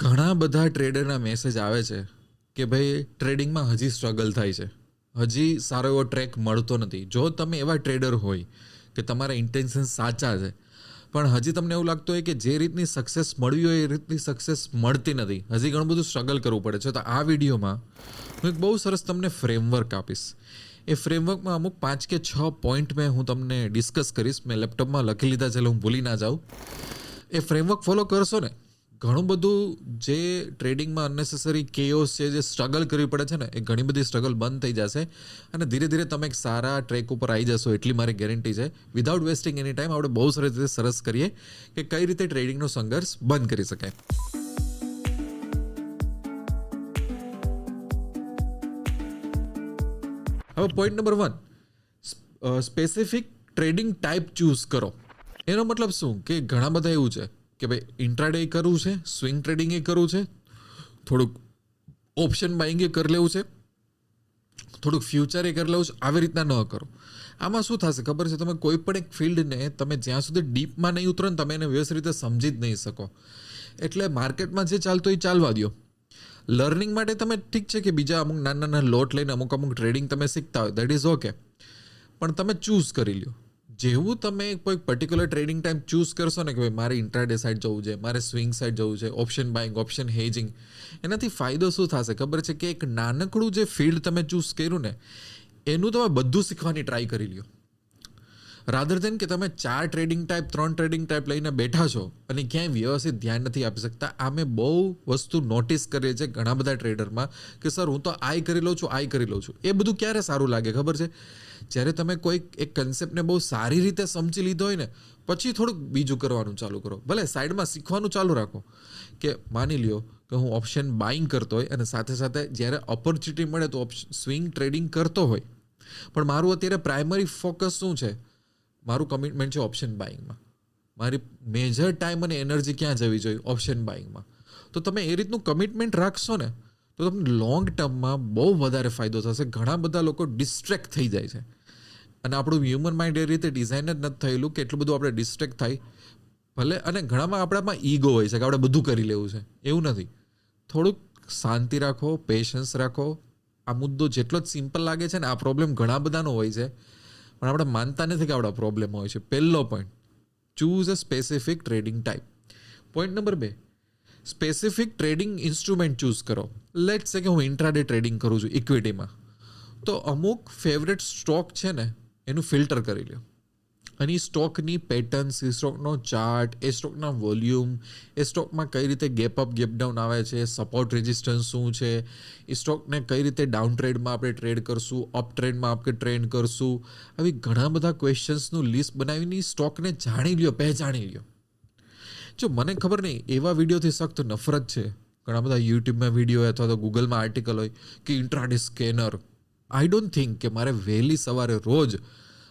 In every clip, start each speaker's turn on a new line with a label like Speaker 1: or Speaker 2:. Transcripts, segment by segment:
Speaker 1: ઘણા બધા ટ્રેડરના મેસેજ આવે છે કે ભાઈ ટ્રેડિંગમાં હજી સ્ટ્રગલ થાય છે. હજી સારો એવો ટ્રેક મળતો નથી. જો તમે એવા ટ્રેડર હોય કે તમારા ઇન્ટેન્શન સાચા છે, પણ હજી તમને એવું લાગતું હોય કે જે રીતની સક્સેસ મળવી હોય એ રીતની સક્સેસ મળતી નથી. હજી ઘણું બધું સ્ટ્રગલ કરવું પડે છે. તો આ વિડીયોમાં હું એક બહુ સરસ તમને ફ્રેમવર્ક આપીશ. એ ફ્રેમવર્કમાં અમુક પાંચ કે છ પોઈન્ટ મેં હું તમને ડિસ્કસ કરીશ. મેં લેપટોપમાં લખી લીધા છે હું ભૂલી ના જાઉં. એ ફ્રેમવર્ક ફોલો કરશો ને ઘણું બધું જે ટ્રેડિંગમાં અનનેસેસરી કેઓસ છે, જે સ્ટ્રગલ કરવી પડે છે ને, એ ઘણી બધી સ્ટ્રગલ બંધ થઈ જશે. અને ધીરે ધીરે તમે એક સારા ટ્રેક ઉપર આવી જશો, એટલી મારી ગેરંટી છે. વિધાઉટ વેસ્ટિંગ એની ટાઈમ આપણે બહુ સરસ રીતે સરસ કરીએ કે કઈ રીતે ટ્રેડિંગનો સંઘર્ષ બંધ કરી શકાય. હવે point number one specific trading type choose કરો. એનો મતલબ શું? કે ઘણા બધા એવું છે. કે ભાઈ ઇન્ટ્રાડે કરવું છે સ્વિંગ ટ્રેડિંગ એ કરવું છે, થોડુંક ઓપ્શન બાઇંગ એ કરી લેવું છે, થોડુંક ફ્યુચર એ કરી લેવું છે, આવી રીતના ન કરો. આમાં શું થશે ખબર છે? તમે કોઈ પણ એક ફિલ્ડને તમે જ્યાં સુધી ડીપમાં નહીં ઉતરો ને તમે એને વ્યવસ્થિત રીતે સમજી જ નહીં શકો. એટલે માર્કેટમાં જે ચાલતું એ ચાલવા દો લર્નિંગ માટે તમે ઠીક છે કે બીજા અમુક નાના નાના લોટ લઈને અમુક અમુક ટ્રેડિંગ તમે શીખતા હોય દેટ ઇઝ ઓકે પણ તમે ચૂઝ કરી લ્યો. જેવું તમે કોઈ પર્ટિક્યુલર ટ્રેડિંગ ટાઈમ ચૂઝ કરશો ને કે ભાઈ મારે ઇન્ટ્રાડે સાઈડ જવું છે, મારે સ્વિંગ સાઈડ જવું છે ઓપ્શન બાઇંગ ઓપ્શન હેજિંગ એનાથી ફાયદો શું થશે? ખબર છે કે એક નાનકડું જે ફિલ્ડ તમે ચૂઝ કર્યું ને, એનું તમે બધું શીખવાની ટ્રાય કરી લ્યો. રાધર દેન કે તમે ચાર ટ્રેડિંગ ટાઈપ ત્રણ ટ્રેડિંગ ટાઈપ લઈને બેઠા છો અને ક્યાંય વ્યવસ્થિત ધ્યાન નથી આપી શકતા, આ મેં બહુ વસ્તુ નોટિસ કરીએ છે ઘણા બધા ટ્રેડરમાં કે સર હું તો આઈ કરી લઉં છું આઈ કરી લઉં છું. એ બધું ક્યારે સારું લાગે ખબર છે? જ્યારે તમે કોઈ એક કન્સેપ્ટને બહુ સારી રીતે સમજી લીધો હોય ને, પછી થોડુંક બીજું કરવાનું ચાલુ કરો. ભલે સાઈડમાં શીખવાનું ચાલુ રાખો. કે માની લ્યો કે હું ઓપ્શન બાઇંગ કરતો હોય અને સાથે સાથે જ્યારે ઓપોર્ચ્યુનિટી મળે તો સ્વિંગ ટ્રેડિંગ કરતો હોય. પણ મારું અત્યારે પ્રાઇમરી ફોકસ શું છે? મારું કમિટમેન્ટ છે ઓપ્શન બાઇંગમાં મારી મેજર ટાઈમ અને એનર્જી ક્યાં જવી જોઈએ? ઓપ્શન બાઇંગમાં તો તમે એ રીતનું કમિટમેન્ટ રાખશો ને તો તમને લોંગ ટર્મમાં બહુ વધારે ફાયદો થશે. ઘણા બધા લોકો ડિસ્ટ્રેક્ટ થઈ જાય છે. અને આપણું હ્યુમન માઇન્ડ એ રીતે ડિઝાઇન જ નથી થયેલું કે એટલું બધું આપણે ડિસ્ટ્રેક્ટ થાય. ભલે અને ઘણામાં આપણામાં ઈગો હોય છે કે આપણે બધું કરી લેવું છે. એવું નથી. થોડુંક શાંતિ રાખો પેશન્સ રાખો. આ મુદ્દો જેટલો જ સિમ્પલ લાગે છે ને, આ પ્રોબ્લેમ ઘણા બધાનો હોય છે. પણ આપણે માનતા નથી કે આપણા પ્રોબ્લેમ હોય છે. પહેલો point choose a specific trading type point number બે સ્પેસિફિક ટ્રેડિંગ ઇન્સ્ટ્રુમેન્ટ ચૂઝ કરો. લેટ છે કે હું ઇન્ટ્રાડે ટ્રેડિંગ કરું છું ઇક્વિટીમાં તો અમુક ફેવરેટ સ્ટોક છે ને, એનું ફિલ્ટર કરી લ્યો. અને એ સ્ટોકની પેટર્ન્સ એ સ્ટોકનો ચાર્ટ એ સ્ટોકના વોલ્યુમ એ સ્ટોકમાં કઈ રીતે ગેપ અપ ગેપ ડાઉન આવે છે સપોર્ટ રેઝિસ્ટન્સ શું છે, એ સ્ટોકને કઈ રીતે ડાઉન ટ્રેડમાં આપણે ટ્રેડ કરશું અપ ટ્રેડમાં આપણે ટ્રેડ કરશું, આવી ઘણા બધા ક્વેશ્ચન્સનું લિસ્ટ બનાવીને સ્ટોકને જાણી લ્યો, પહેચાણી લ્યો. જો મને ખબર નહીં, એવા વિડીયોથી સખ્ત નફરત છે ઘણા બધા યુટ્યુબમાં વીડિયો અથવા તો ગૂગલમાં આર્ટિકલ હોય કે intraday scanner I don't think કે મારે વહેલી સવારે રોજ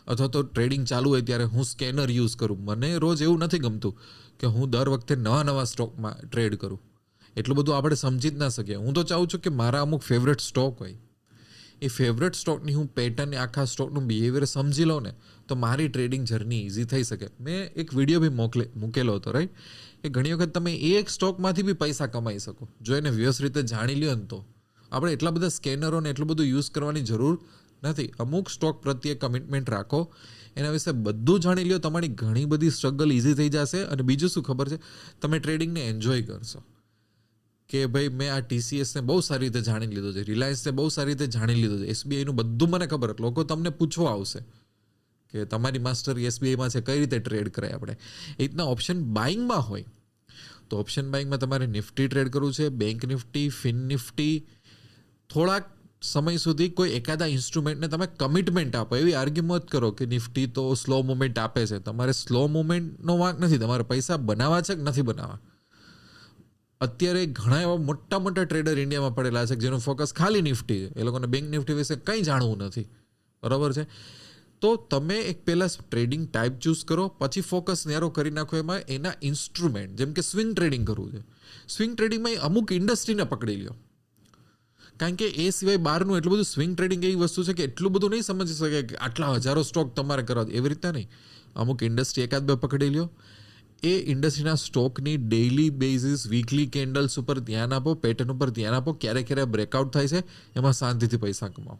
Speaker 1: અથવા તો ટ્રેડિંગ ચાલુ હોય ત્યારે હું સ્કેનર યુઝ કરું. મને રોજ એવું નથી ગમતું કે હું દર વખતે નવા નવા સ્ટોકમાં ટ્રેડ કરું. એટલું બધું આપણે સમજી જ ના શકીએ. હું તો ચાહું છું કે મારા અમુક ફેવરેટ સ્ટોક હોય. એ ફેવરેટ સ્ટોકની હું પેટર્ન આખા સ્ટોકનું બિહેવિયર સમજી લઉં ને, તો મારી ટ્રેડિંગ જર્ની ઇઝી થઈ શકે. મેં એક વીડિયો બી મોકલે, મૂકેલો હતો રાઈટ કે ઘણી વખત તમે એક સ્ટોકમાંથી બી પૈસા કમાઈ શકો. જો એને વ્યવસ્થિત રીતે જાણી લ્યો ને તો. આપણે એટલા બધા સ્કેનરોને એટલું બધું યુઝ કરવાની જરૂર નથી. અમુક સ્ટોક પ્રત્યે કમિટમેન્ટ રાખો. એના વિશે બધું જાણી લ્યો. તમારી ઘણી બધી સ્ટ્રગલ ઇઝી થઈ જશે. અને બીજું શું ખબર છે? તમે ટ્રેડિંગને એન્જોય કરશો. કે ભાઈ, મેં આ ટીસીએસને બહુ સારી રીતે જાણી લીધો છે. રિલાયન્સને બહુ સારી રીતે જાણી લીધું છે. એસબીઆઈનું બધું મને ખબર. લોકો તમને પૂછવા આવશે. કે તમારી માસ્ટર એસબીઆઈમાં છે, કઈ રીતે ટ્રેડ કરાય આપણે? એ રીતના ઓપ્શન બાઇંગમાં હોય. તો ઓપ્શન બાઇંગમાં તમારે નિફ્ટી ટ્રેડ કરવું છે બેંક નિફ્ટી ફિન નિફ્ટી, થોડાક સમય સુધી કોઈ એકાદા ઇન્સ્ટ્રુમેન્ટને તમે કમિટમેન્ટ આપો. એવી આર્ગ્યુમત કરો કે નિફ્ટી તો સ્લો મુવમેન્ટ આપે છે. તમારે સ્લો મુમેન્ટનો વાંક નથી. તમારે પૈસા બનાવવા છે કે નથી બનાવવા? અત્યારે ઘણા એવા મોટા મોટા ટ્રેડર ઇન્ડિયામાં પડેલા છે જેનું ફોકસ ખાલી નિફ્ટી છે. એ લોકોને બેંક નિફ્ટી વિશે કંઈ જાણવું નથી. બરાબર છે? તો તમે એક પહેલાં ટ્રેડિંગ ટાઈપ ચૂઝ કરો, પછી ફોકસ નેરો કરી નાખો એમાં એના ઇન્સ્ટ્રુમેન્ટ જેમ કે સ્વિંગ ટ્રેડિંગ કરવું છે. સ્વિંગ ટ્રેડિંગમાં અમુક ઇન્ડસ્ટ્રીને પકડી લ્યો. કારણ કે એ સિવાય બહારનું એટલું બધું સ્વિંગ ટ્રેડિંગ એવી વસ્તુ છે કે એટલું બધું નહીં સમજી શકે કે આટલા હજારો સ્ટોક તમારે કરવા એવી રીતના નહીં. અમુક ઇન્ડસ્ટ્રી એકાદ બે પકડી લ્યો. એ ઇન્ડસ્ટ્રીના સ્ટોકની ડેઇલી બેઝિસ વીકલી કેન્ડલ્સ ઉપર ધ્યાન આપો પેટર્ન ઉપર ધ્યાન આપો ક્યારે ક્યારે બ્રેકઆઉટ થાય છે, એમાં શાંતિથી પૈસા કમાવો.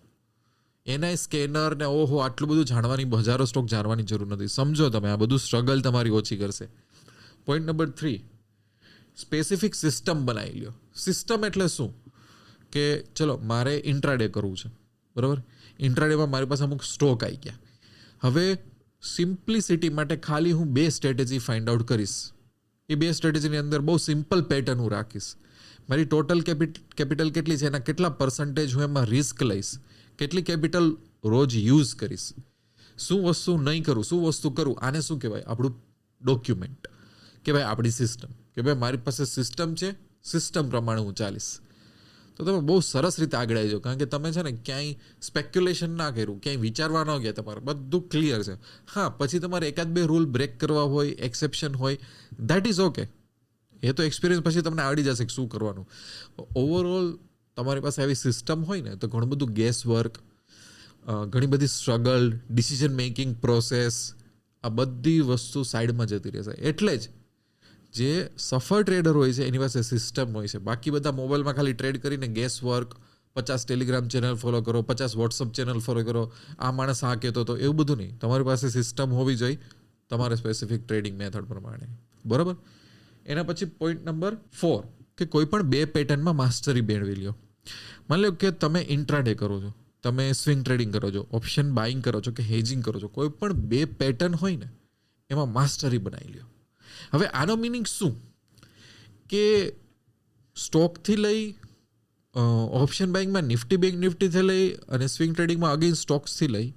Speaker 1: એના સ્કેનર ને ઓહો, આટલું બધું જાણવાની હજારો સ્ટોક જાણવાની જરૂર નથી. સમજો તમે, આ બધું સ્ટ્રગલ તમારી ઓછી કરશે. Point number three specific system બનાવી લ્યો. સિસ્ટમ એટલે શું? કે ચલો, મારે ઇન્ટ્રાડે કરવું છે. બરાબર? ઇન્ટ્રાડેમાં મારી પાસે અમુક સ્ટોક આવી ગયા. હવે સિમ્પ્લિસિટી માટે ખાલી હું બે સ્ટ્રેટેજી ફાઇન્ડ આઉટ કરીશ. એ બે સ્ટ્રેટેજીની અંદર બહુ સિમ્પલ પેટર્ન હું રાખીશ. મારી ટોટલ કેપિટલ કેટલી છે, એના કેટલા પર્સન્ટેજ હું એમાં રિસ્ક લઈશ. કેટલી કેપિટલ રોજ યુઝ કરીશ? શું વસ્તુ નહીં કરું? શું વસ્તુ કરું? આને શું કહેવાય? આપણું ડોક્યુમેન્ટ કે ભાઈ આપણી સિસ્ટમ કે ભાઈ મારી પાસે સિસ્ટમ છે સિસ્ટમ પ્રમાણે હું ચાલીશ. તો તમે બહુ સરસ રીતે આગળ આવી જાઓ. કારણ કે તમે છે ને ક્યાંય સ્પેક્યુલેશન ના કર્યું, ક્યાંય વિચારવા ન ગયા તમારે. બધું ક્લિયર છે. હા, પછી તમારે એકાદ બે રૂલ બ્રેક કરવા હોય એક્સેપ્શન હોય દેટ ઇઝ ઓકે એ તો એક્સપિરિયન્સ પછી તમને આવડી જશે શું કરવાનું. ઓવરઓલ તમારી પાસે આવી સિસ્ટમ હોય ને, તો ઘણું બધું ગેસ વર્ક ઘણી બધી સ્ટ્રગલ ડિસિઝન મેકિંગ પ્રોસેસ આ બધી વસ્તુ સાઈડમાં જતી રહેશે. એટલે જ જે સફળ ટ્રેડર હોય છે, એની પાસે સિસ્ટમ હોય છે. બાકી બધા મોબાઈલમાં ખાલી ટ્રેડ કરીને ગેસ વર્ક પચાસ ટેલિગ્રામ ચેનલ ફોલો કરો, પચાસ વોટ્સઅપ ચેનલ ફોલો કરો, આ માણસ આ કહેતો હતો, એવું બધું નહીં. તમારી પાસે સિસ્ટમ હોવી જોઈએ, તમારે સ્પેસિફિક ટ્રેડિંગ મેથડ પ્રમાણે. બરાબર? એના પછી પોઈન્ટ નંબર ફોર કે કોઈ પણ બે પેટર્નમાં માસ્ટરી મેળવી લ્યો. માની લો કે તમે ઇન્ટ્રાડે કરો છો, તમે સ્વિંગ ટ્રેડિંગ કરો છો ઓપ્શન બાઇંગ કરો છો કે હેજિંગ કરો છો, કોઈ પણ બે પેટર્ન હોય ને, એમાં માસ્ટરી બનાવી લ્યો. હવે આનો મિનિંગ શું? કે સ્ટોકથી લઈ ઓપ્શન બેંકમાં નિફ્ટી બેંક નિફ્ટીથી લઈ અને સ્વિંગ ટ્રેડિંગમાં અગેન સ્ટોક્સથી લઈ,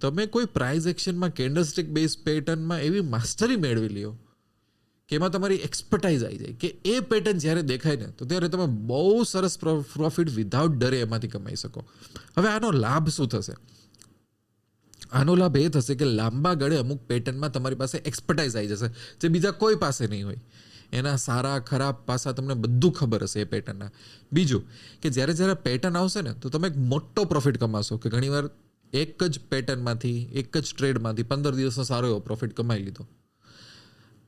Speaker 1: તમે કોઈ પ્રાઇઝ એક્શનમાં કેન્ડલસ્ટિક બેઝ પેટર્નમાં એવી માસ્ટરી મેળવી લ્યો કે એમાં તમારી એક્સપર્ટાઇઝ આવી જાય. કે એ પેટર્ન જ્યારે દેખાય ને, તો ત્યારે તમે બહુ સરસ પ્રોફિટ વિધાઉટ ડરે એમાંથી કમાઈ શકો. હવે આનો લાભ શું થશે? આનો લાભ એ થશે કે લાંબા ગળે અમુક પેટર્નમાં તમારી પાસે એક્સપર્ટાઇઝ આવી જશે, જે બીજા કોઈ પાસે નહીં હોય. એના સારા, ખરાબ પાસા તમને બધું ખબર હશે એ પેટર્નના બીજું, કે જ્યારે જ્યારે પેટર્ન આવશે ને, તો તમે એક મોટો પ્રોફિટ કમાશો, કે ઘણીવાર એક જ પેટર્નમાંથી એક જ ટ્રેડમાંથી પંદર દિવસનો સારો એવો પ્રોફિટ કમાઈ લીધો.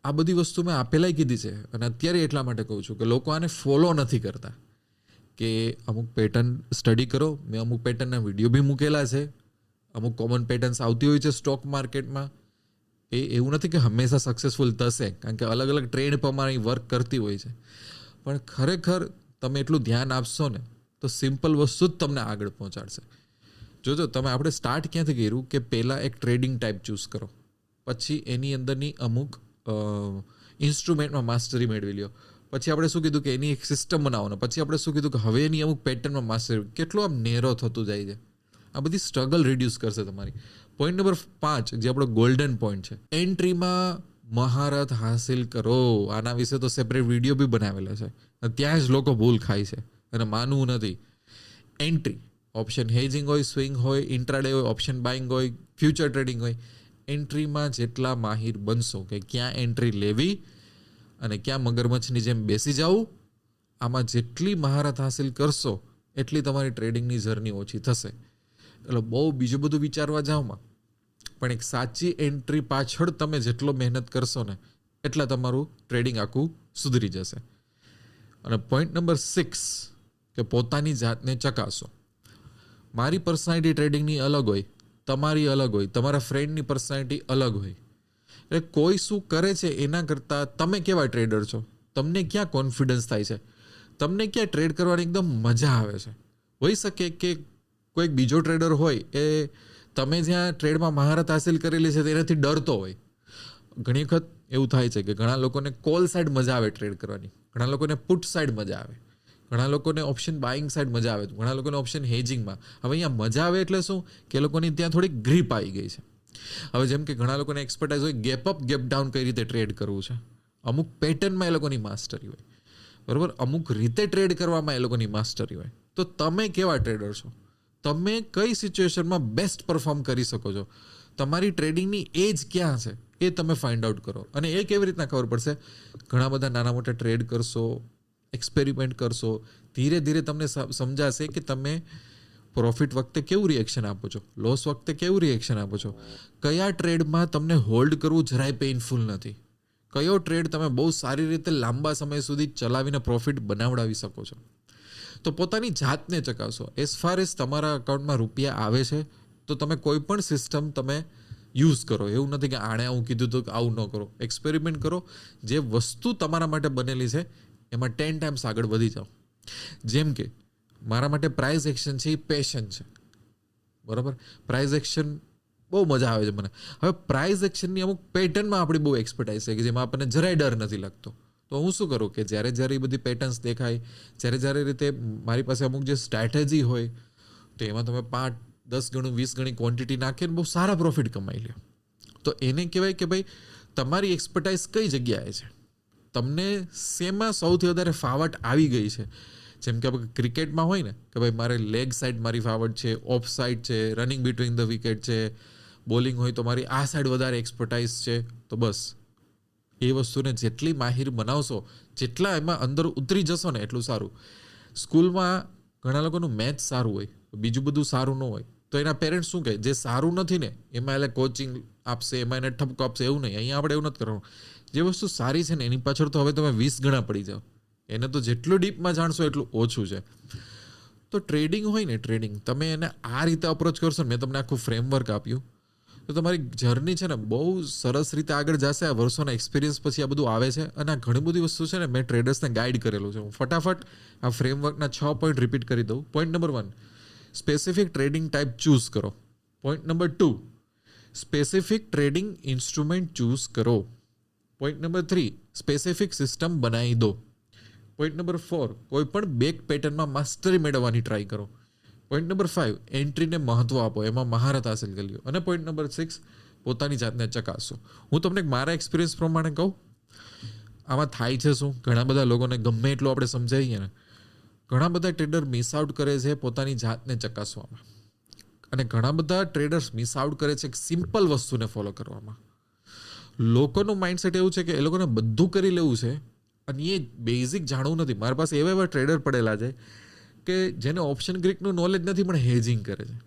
Speaker 1: આ બધી વસ્તુ મેં આપેલાય કીધી છે. અને અત્યારે એટલા માટે કહું છું કે લોકો આને ફોલો નથી કરતા કે અમુક પેટર્ન સ્ટડી કરો. મેં અમુક પેટર્નના વીડિયો બી મૂકેલા છે. અમુક કોમન પેટર્ન્સ આવતી હોય છે સ્ટોક માર્કેટમાં એ એવું નથી કે હંમેશા સક્સેસફુલ થશે, કારણ કે અલગ અલગ ટ્રેન્ડ પ્રમાણે વર્ક કરતી હોય છે. પણ ખરેખર તમે એટલું ધ્યાન આપશો ને, તો સિમ્પલ વસ્તુ જ તમને આગળ પહોંચાડશે. જોજો, તમે આપણે સ્ટાર્ટ ક્યાંથી કર્યું કે પહેલાં એક ટ્રેડિંગ ટાઈપ ચૂઝ કરો. પછી એની અંદરની અમુક ઇન્સ્ટ્રુમેન્ટમાં માસ્ટરી મેળવી લ્યો. પછી આપણે શું કીધું કે એની એક સિસ્ટમ બનાવવાનો. પછી આપણે શું કીધું કે હવે એની અમુક પેટર્નમાં માસ્ટરી કેટલો આમ નેરો થતું જાય છે. આ બધી સ્ટ્રગલ રિડ્યુસ કરશે તમારી. પોઈન્ટ નંબર પાંચ, જે આપણો ગોલ્ડન પોઈન્ટ છે. એન્ટ્રીમાં મહારત હાસિલ કરો. આના વિશે તો સેપરેટ વીડિયો બી બનાવેલા છે. ત્યાં જ લોકો ભૂલ ખાય છે. અને માનવું નથી. એન્ટ્રી ઓપ્શન હેજિંગ હોય સ્વિંગ હોય ઇન્ટ્રાડે હોય ઓપ્શન બાઇંગ હોય ફ્યુચર ટ્રેડિંગ હોય. એન્ટ્રીમાં જેટલા માહિર બનશો કે ક્યાં એન્ટ્રી લેવી અને ક્યાં મગરમચ્છની જેમ બેસી જવું, આમાં જેટલી મહારત હાસિલ કરશો, એટલી તમારી ટ્રેડિંગની જર્ની ઓછી થશે. એટલે બહુ બીજું બધું વિચારવા જાઓમાં પણ એક સાચી એન્ટ્રી પાછળ તમે જેટલો મહેનત કરશો ને, એટલા તમારું ટ્રેડિંગ આખું સુધરી જશે. અને પોઈન્ટ નંબર સિક્સ કે પોતાની જાતને ચકાસો. મારી પર્સનાલિટી ટ્રેડિંગની અલગ હોય તમારી અલગ હોય, તમારા ફ્રેન્ડની પર્સનાલિટી અલગ હોય. એટલે કોઈ શું કરે છે એના કરતાં તમે કેવા ટ્રેડર છો? તમને ક્યાં કોન્ફિડન્સ થાય છે? તમને ક્યાં ટ્રેડ કરવાની એકદમ મજા આવે છે? હોઈ શકે કે કોઈક બીજો ટ્રેડર હોય એ તમે જ્યાં ટ્રેડમાં મહારત હાસિલ કરેલી છે તેનાથી ડરતો હોય. ઘણી વખત એવું થાય છે કે ઘણા લોકોને કોલ સાઈડ મજા આવે ટ્રેડ કરવાની. ઘણા લોકોને પુટ સાઈડ મજા આવે. ઘણા લોકોને ઓપ્શન બાઇંગ સાઈડ મજા આવે ઘણા લોકોને ઓપ્શન હેજિંગમાં હવે અહીંયા મજા આવે એટલે શું? કે લોકોની ત્યાં થોડી ગ્રીપ આવી ગઈ છે. હવે જેમ કે ઘણા લોકોને એક્સપર્ટાઇઝ હોય ગેપ અપ ગેપ ડાઉન કઈ રીતે ટ્રેડ કરવું છે? અમુક પેટર્નમાં એ લોકોની માસ્ટરી હોય. બરાબર? અમુક રીતે ટ્રેડ કરવામાં એ લોકોની માસ્ટરી હોય. તો તમે કેવા ટ્રેડર છો? તમે કઈ સિચ્યુએશનમાં બેસ્ટ પરફોર્મ કરી શકો છો? તમારી ટ્રેડિંગની એજ ક્યાં છે? એ તમે ફાઇન્ડ આઉટ કરો. અને એ કેવી રીતના ખબર પડશે? ઘણા બધા નાના મોટા ટ્રેડ કરશો એક્સપેરિમેન્ટ કરશો, ધીરે ધીરે તમને સમજાશે કે તમે પ્રોફિટ વખતે કેવું રિએક્શન આપો છો લોસ વખતે કેવું રિએક્શન આપો છો. કયા ટ્રેડમાં તમને હોલ્ડ કરવું જરાય પેઇનફુલ નથી. કયો ટ્રેડ તમે બહુ સારી રીતે લાંબા સમય સુધી ચલાવીને પ્રોફિટ બનાવડાવી શકો છો. તો પોતાની જાતને ચકાસો. એઝ ફાર એઝ તમારા અકાઉન્ટમાં રૂપિયા આવે છે, તો તમે કોઈ પણ સિસ્ટમ તમે યુઝ કરો. એવું નથી કે આણે આવું કીધું તો આવું ન કરો. એક્સપેરિમેન્ટ કરો. જે વસ્તુ તમારા માટે બનેલી છે એમાં ટેન ટાઈમ્સ આગળ વધી જાઓ. જેમ કે, મારા માટે પ્રાઇઝ એક્શન છે, એ પેશન છે. બરાબર? પ્રાઇઝ એક્શન બહુ મજા આવે છે મને. હવે પ્રાઇઝ એક્શનની અમુક પેટર્નમાં આપણી બહુ એક્સપર્ટાઇઝ છે કે જેમાં આપણને જરાય ડર નથી લાગતો. તો હું શું કરું કે જ્યારે જ્યારે એ બધી પેટર્ન્સ દેખાય, જ્યારે જ્યારે રીતે મારી પાસે અમુક જે સ્ટ્રેટેજી હોય, તો એમાં તમે પાંચ, દસ ગણું, વીસ ગણી ક્વોન્ટિટી નાખીને બહુ સારા પ્રોફિટ કમાઈ લ્યો. તો એને કહેવાય કે ભાઈ, તમારી એક્સપર્ટાઇઝ કઈ જગ્યાએ છે? તમને શેમાં સૌથી વધારે ફાવટ આવી ગઈ છે? જેમ કે આપણે ક્રિકેટમાં હોય ને, કે ભાઈ મારે લેગ સાઈડ મારી ફાવટ છે ઓફ સાઈડ છે રનિંગ બિટવીન ધ વિકેટ છે બોલિંગ હોય તો મારી આ સાઈડ વધારે એક્સપર્ટાઇઝ છે, તો બસ. એ વસ્તુને જેટલી માહિર બનાવશો, જેટલા એમાં અંદર ઉતરી જશો ને એટલું સારું. સ્કૂલમાં ઘણા લોકોનું મેથ સારું હોય, બીજું બધું સારું ન હોય, તો એના પેરેન્ટ્સ શું કહે? જે સારું નથી ને, એમાં એટલે કોચિંગ આપશે, એમાં એને ઠપકો આપશે, એવું નહીં. અહીંયા આપણે એવું નથી કરવાનું. જે વસ્તુ સારી છે ને, એની પાછળ તો હવે તમે વીસ ગણા પડી જાઓ. એને તો જેટલું ડીપમાં જાણશો એટલું ઓછું છે. તો ટ્રેડિંગ હોય ને, ટ્રેડિંગ, તમે એને આ રીતે અપ્રોચ કરશો ને, મેં તમને આખું ફ્રેમવર્ક આપ્યું. તો તમારી જર્ની છે ને, બહુ સરસ રીતે આગળ જશે. આ વર્ષોના એક્સપિરિયન્સ પછી આ બધું આવે છે. અને આ ઘણી બધી વસ્તુ છે ને, મેં ટ્રેડર્સને ગાઈડ કરેલું છે. હું ફટાફટ આ ફ્રેમવર્કના છ પોઈન્ટ રિપીટ કરી દઉં. Point number one specific trading type choose કરો. Point number two specific trading instrument choose કરો. Point number three specific system બનાવી દો. પોઈન્ટ નંબર ફોર કોઈ પણ બેક પેટર્નમાં માસ્ટરી મેળવવાની ટ્રાય કરો. પોઈન્ટ નંબર ફાઇવ એન્ટ્રીને મહત્વ આપો, એમાં મહારત હાંસિલ કરી લો. અને પોઈન્ટ નંબર સિક્સ પોતાની જાતને ચકાસો. હું તમને મારા એક્સપિરિયન્સ પ્રમાણે કહું. આમાં થાય છે શું? ઘણા બધા લોકોને ગમે એટલું આપણે સમજાવીએ ને. ઘણા બધા ટ્રેડર મિસ આઉટ કરે છે પોતાની જાતને ચકાસવામાં. અને ઘણા બધા ટ્રેડર્સ મિસ આઉટ કરે છે સિમ્પલ વસ્તુને ફોલો કરવામાં. લોકોનું માઇન્ડસેટ એવું છે કે એ લોકોને બધું કરી લેવું છે અને એ બેઝિક જાણવું નથી. મારી પાસે એવા એવા ટ્રેડર પડેલા છે કે જેને ઓપ્શન ગ્રીકનું નોલેજ નથી, પણ હેજિંગ કરે છે.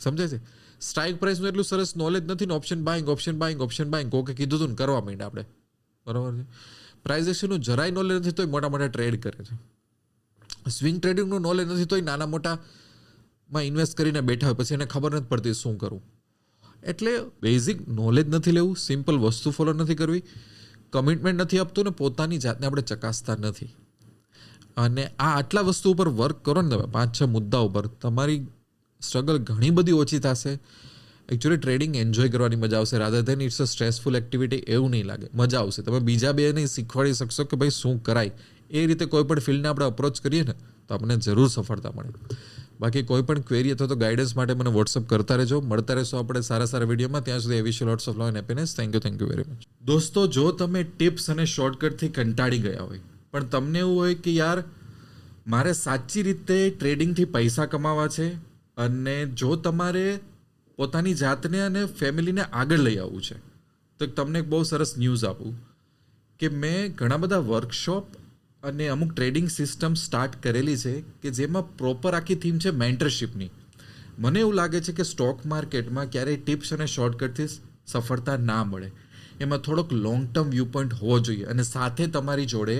Speaker 1: સમજાય છે? સ્ટ્રાઇક પ્રાઇસનું એટલું સરસ નોલેજ નથી ને option buying option buying option buying કોકે કીધું હતું ને કરવા માંડ્યા આપણે. બરાબર છે? પ્રાઇઝ એક્શનનું જરાય નોલેજ નથી તોય મોટા મોટા ટ્રેડ કરે છે. સ્વિંગ ટ્રેડિંગનું નોલેજ નથી તોય નાના મોટામાં ઇન્વેસ્ટ કરીને બેઠા હોય, પછી એને ખબર નથી પડતી શું કરવું એટલે બેઝિક નોલેજ નથી લેવું સિમ્પલ વસ્તુ ફોલો નથી કરવી કમિટમેન્ટ નથી આપતું ને પોતાની જાતને આપણે ચકાસતા નથી. અને આ આટલા વસ્તુ ઉપર વર્ક કરો ને તમે, પાંચ છ મુદ્દા ઉપર, તમારી સ્ટ્રગલ ઘણી બધી ઓછી થશે. એકચ્યુઅલી ટ્રેડિંગ એન્જોય કરવાની મજા આવશે rather than it's a stressful activity એવું નહીં લાગે, મજા આવશે. તમે બીજા બે નહીં શીખવાડી શકશો કે ભાઈ શું કરાય. એ રીતે કોઈ પણ ફિલ્ડને આપણે અપ્રોચ કરીએ ને, તો આપણને જરૂર સફળતા મળે. બાકી કોઈ પણ ક્વેરી અથવા તો ગાઈડન્સ માટે મને વોટ્સઅપ કરતા રહેજો. મળતા રહેશો આપણે સારા સારા વિડીયોમાં ત્યાં સુધી એવી lots of love and happiness thank you thank you very much દોસ્તો, જો તમે ટિપ્સ અને શોર્ટકટથી કંટાળી ગયા હોય, પણ તમને એવું હોય કે યાર, મારે સાચી રીતે ટ્રેડિંગથી પૈસા કમાવા છે અને જો તમારે પોતાની જાતને અને ફેમિલીને આગળ લઈ આવવું છે, તો તમને એક બહુ સરસ ન્યૂઝ આપું કે મેં ઘણા બધા વર્કશોપ અને અમુક ટ્રેડિંગ સિસ્ટમ સ્ટાર્ટ કરેલી છે કે જેમાં પ્રોપર આખી થીમ છે મેન્ટરશિપની મને એવું લાગે છે કે સ્ટોક માર્કેટમાં ક્યારેય ટિપ્સ અને શોર્ટકટથી સફળતા ના મળે. એમાં થોડોક લોંગ ટર્મ વ્યૂ પોઈન્ટ હોવો જોઈએ અને સાથે તમારી જોડે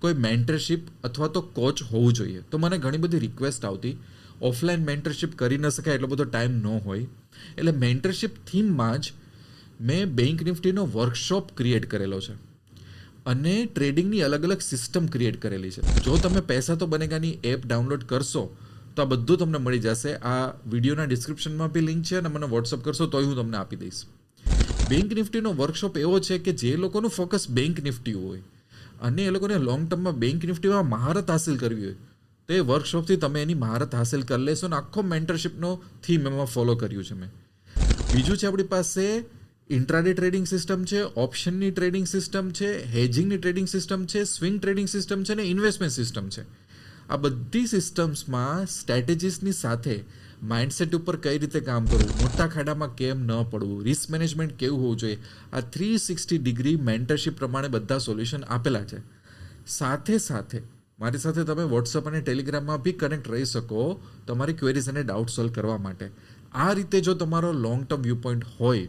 Speaker 1: કોઈ મેન્ટરશિપ અથવા તો કોચ હોવું જોઈએ. તો મને ઘણી બધી રિક્વેસ્ટ આવતી. ઓફલાઈન મેન્ટરશિપ કરી ન શકાય એટલો બધો ટાઈમ ન હોય. એટલે મેન્ટરશિપ થીમમાં જ મેં બેંક નિફ્ટીનો વર્કશોપ ક્રિએટ કરેલો છે. અને ટ્રેડિંગની અલગ અલગ સિસ્ટમ ક્રિએટ કરેલી છે. જો તમે પૈસા તો બનેગાની એપ ડાઉનલોડ કરશો, તો આ બધું તમને મળી જશે. આ વિડીયોના ડિસ્ક્રિપ્શનમાં બી લિંક છે અને મને વોટ્સઅપ કરશો, તોય હું તમને આપી દઈશ. બેંક નિફ્ટીનો વર્કશોપ એવો છે કે જે લોકોનું ફોકસ બેંક નિફ્ટી હોય. અને એ લોકોને લોંગ ટર્મમાં બેંક નિફ્ટીમાં મહારત હાસિલ કરવી હોય. તો એ વર્કશોપથી તમે એની મહારત હાસિલ કરી લેશો અને આખો મેન્ટરશીપનો થીમ એમાં ફોલો કર્યું છે મેં. બીજું છે આપણી પાસે ઇન્ટ્રાડે ટ્રેડિંગ સિસ્ટમ છે ઓપ્શનની ટ્રેડિંગ સિસ્ટમ છે હેજિંગની ટ્રેડિંગ સિસ્ટમ છે સ્વિંગ ટ્રેડિંગ સિસ્ટમ છે ને ઇન્વેસ્ટમેન્ટ સિસ્ટમ છે. આ બધી સિસ્ટમ્સમાં સ્ટ્રેટેજીસની સાથે માઇન્ડસેટ ઉપર કઈ રીતે કામ કરવું, મોટા ખાડામાં કેમ ન પડવું રિસ્ક મેનેજમેન્ટ કેવું હોવું જોઈએ, આ થ્રી સિક્સટી ડિગ્રી મેન્ટરશિપ પ્રમાણે બધા સોલ્યુશન આપેલા છે. સાથે સાથે, મારી સાથે તમે વોટ્સઅપ અને ટેલિગ્રામમાં બી કનેક્ટ રહી શકો તમારી ક્વેરીઝ અને ડાઉટ સોલ્વ કરવા માટે. આ રીતે જો તમારો લોંગ ટર્મ વ્યૂ પોઈન્ટ હોય